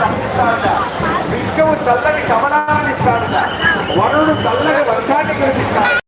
తప్పిస్తాడట విష్ణువు చల్లని కమలాన్ని ఇస్తాడట. వరుడు చల్లని వర్షాన్ని కురిపిస్తాడు.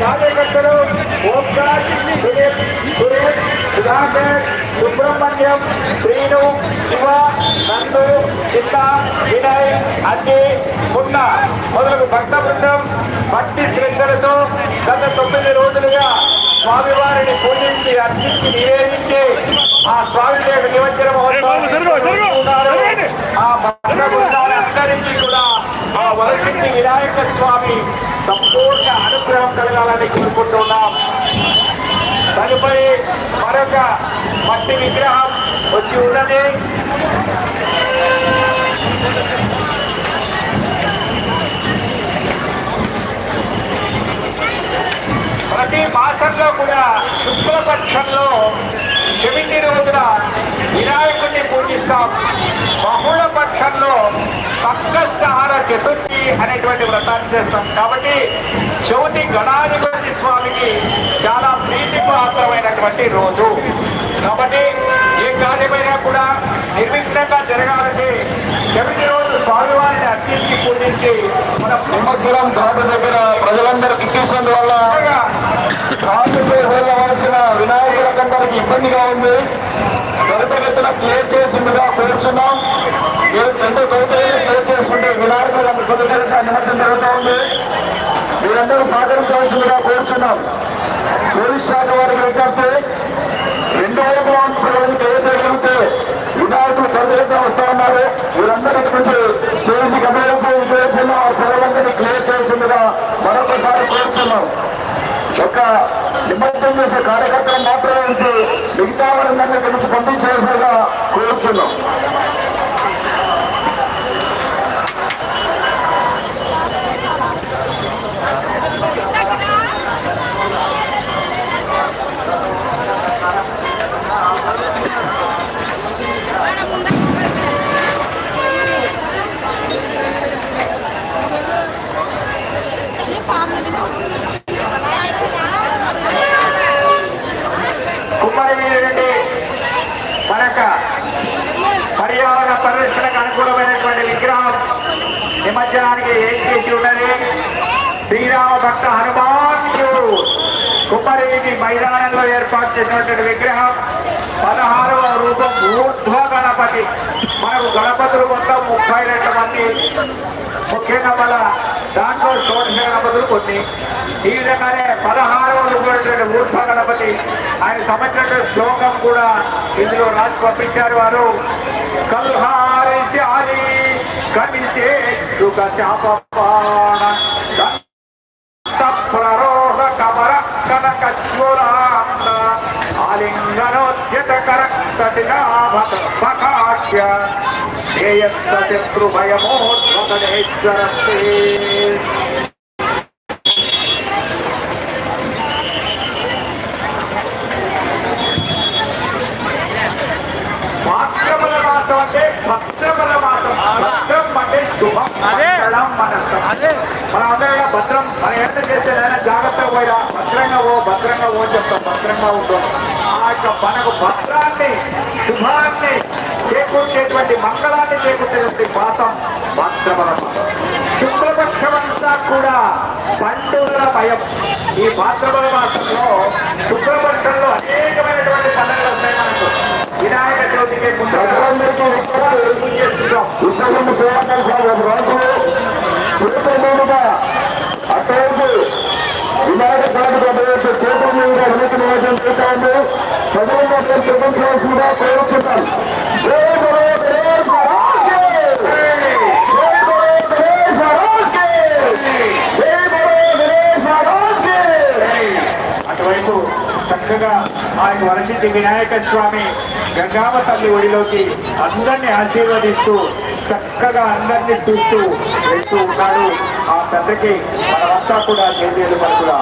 కార్యకర్తలు సుధాకర్ సుబ్రహ్మణ్యం శ్రీను శివ నందు చిన్న వినయ్ అజయ్ మున్న మొదలగు భక్త బృందం భక్తి శ్రద్ధలతో గత తొమ్మిది రోజులుగా స్వామివారిని పూజించి అర్చించి నివేదించి ఆ స్వామి నిమజ్జన. ఆ భక్త బృందాలందరికీ కూడా వినాయక స్వామి సంపూర్ణ అనుగ్రహం కలగాలని కోరుకుంటున్నాం. తదుపరి మరొక మట్టి విగ్రహం వచ్చి ఉన్నది. ప్రతి మాసంలో కూడా శుక్లపక్షంలో చెవిటి రోజున వినాయకుడిని పూజిస్తాం. బహుళ పక్షంలో సంకష్టహార చతుర్థి అనేటువంటి వ్రతాన్ని చేస్తాం. కాబట్టి చవితి గణాధిపతి స్వామికి చాలా ప్రీతిపాత్రమైనటువంటి రోజు. కాబట్టి ఏ కార్యమైనా కూడా నిర్విఘ్నంగా జరగాలంటే చెవిటి రోజు స్వామివారిని అర్చించి పూజించి మనం సంవత్సరం ఘాటు దగ్గర ప్రజలందరూ కిక్కిసినందువల్ల ఇబ్బందిగా ఉంది. త్వరితగతిన క్లియర్ చేసిందిగా కోరుచున్నాం. మీరు ఎంత త్వరితగతిన క్లియర్ చేసుకుంటే వినాయకులు అంత త్వరితగతిన నిమజ్జనం జరుగుతూ ఉంది. మీరందరూ సహకరించవలసిందిగా కోరుచున్నాం. పోలీస్ శాఖ వారికి విజ్ఞప్తి రెండు వైపులా ఉన్నటువంటి చేయగలిగితే వినాయకులు త్వరితగతిన వస్తా ఉన్నారు మీరందరూ ఇటువంటి స్టేజ్ గమనింపు ఇటువైపున్న ఆ ప్రజలందరినీ క్లియర్ చేసిందిగా మరొకసారి కోరుచున్నాం. ఒక నిమజ్జనం చేసే కార్యకర్తలు మాత్రమే ఉంచి మిగతా వారందరినీ ఇక్కడి నుంచి పంపించేసినగా కోరుచున్నాం కుమ్మరి వీరి నుండి మరొక పర్యావరణ పరిరక్షణకు అనుకూలమైనటువంటి విగ్రహం నిమజ్జనానికి ఏం చేసి ఉన్నది. శ్రీరామ భక్త హనుమాను కుమ్మరి మైదానంలో ఏర్పాటు చేసినటువంటి విగ్రహం పదహారవ రూపం ఊర్ధ్వ గణపతి మనకు గణపతులు మొత్తం ముప్పై రెండు మంది ముఖ్యంగా మన దాంట్లో షోడశ గణపతులు కొన్ని. ఈ విధంగానే పదహారవ రూపాయలు ఊర్ధ్వ గణపతి. ఆయన సంబంధించిన శ్లోకం కూడా ఇందులో రాసి పంపించారు వారు. కల్హారి కనిసే యుగ చాపపాణ ప్రరోహ కమర కనక చూరాంత ఆలింగనోద్యత కరక్త భయమోద్భగణేశ్వరస్తే భాద్రపద మాసం అంటే భద్రపద మాసం భద్రం అంటే శుభం మన అందరం భద్రం మన ప్రతిష్ట చేసేదైనా జాగ్రత్తగా పోయిరా. భద్రంగా ఓ భద్రంగా ఓ చెప్తాం. భద్రంగా ఉంటాం. ఆ యొక్క మనకు భద్రాన్ని శుభాన్ని చేకూర్చేటువంటి మంగళాన్ని చేకూర్చేటువంటి పాతం భాద్రపదం శుక్లపక్షమంతా కూడా పండుగల భయం. ఈ భాద్రపద మాసంలో శుక్లపక్షంలో అనేకమైనటువంటి పండుగలు వస్తాయి మనకు. వినాయక చవితికి ప్రజలందరికీ విజ్ఞప్తి చేస్తున్నాం విశ్వసింహ సేవకులు సార్ ఒక రోజు చక్కగా ఆయన వరసిద్ధి వినాయక స్వామి గంగామ తల్లి ఒడిలోకి అందరినీ ఆశీర్వదిస్తూ చక్కగా అందరినీ చూస్తూ వెళ్తూ ఉన్నాడు ఆ తండ్రికి మనమంతా కూడా చేసేది మనకుగా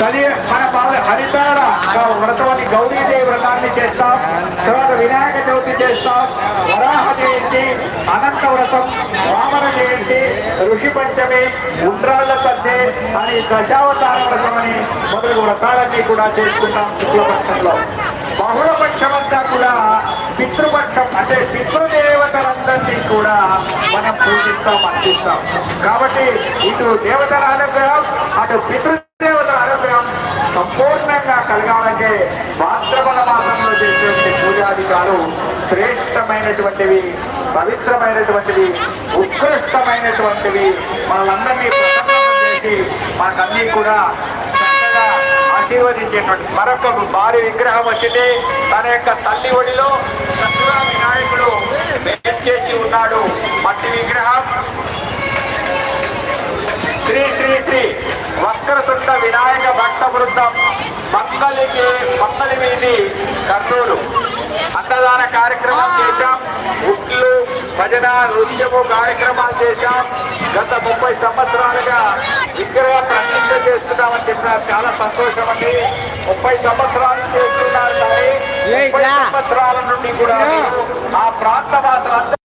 తల్లి మన బాల హరితార వ్రతమని గౌరీదేవి వ్రతాన్ని చేస్తాం. తర్వాత వినాయక చవితి చేస్తాం. వరాహ జయంతి అనంత వ్రతం వామన జయంతి ఋషి పంచమి ఉండ్రాళ్ళ సంధి అని దశావతార వ్రతం అని మొదలగు వ్రతాలన్నీ కూడా చేసుకుంటాం శుక్లపక్షంలో. బహుళపక్షం అంతా కూడా పితృపక్షం అంటే పితృదేవతలందరినీ కూడా మనం పూజిస్తాం అందిస్తాం కాబట్టి ఇటు దేవతల అనుగ్రహం అటు పితృ ఆరోగ్యం సంపూర్ణంగా కలగాలంటే భాద్రపద మాసంలో చేసేటువంటి పూజాధికాలు శ్రేష్టమైనటువంటివి పవిత్రమైనటువంటివి ఉత్కృష్టమైనటువంటివి మనలందరినీ ప్రసన్నం చేసి మనకన్నీ కూడా చక్కగా ఆశీర్వదించేటువంటి మరొక భారీ విగ్రహం వచ్చింది. తన యొక్క తల్లి ఒడిలో చక్కగా వినాయకుడు చేసి ఉన్నాడు. మట్టి విగ్రహం. వక్రతుండ వినాయక భక్త బృందం మంగళికి మంగళి వీధి కర్నూలు. అన్నదాన కార్యక్రమం చేశాం. ఉట్లు భజన నృత్యము కార్యక్రమాలు చేశాం. గత ముప్పై సంవత్సరాలుగా విగ్రహ ప్రతిష్ట చేస్తున్నామని చెప్పినారు. చాలా సంతోషం అండి ముప్పై సంవత్సరాలు చేస్తున్నారు కానీ ముప్పై సంవత్సరాల నుండి కూడా ఆ ప్రాంత వాసులందరూ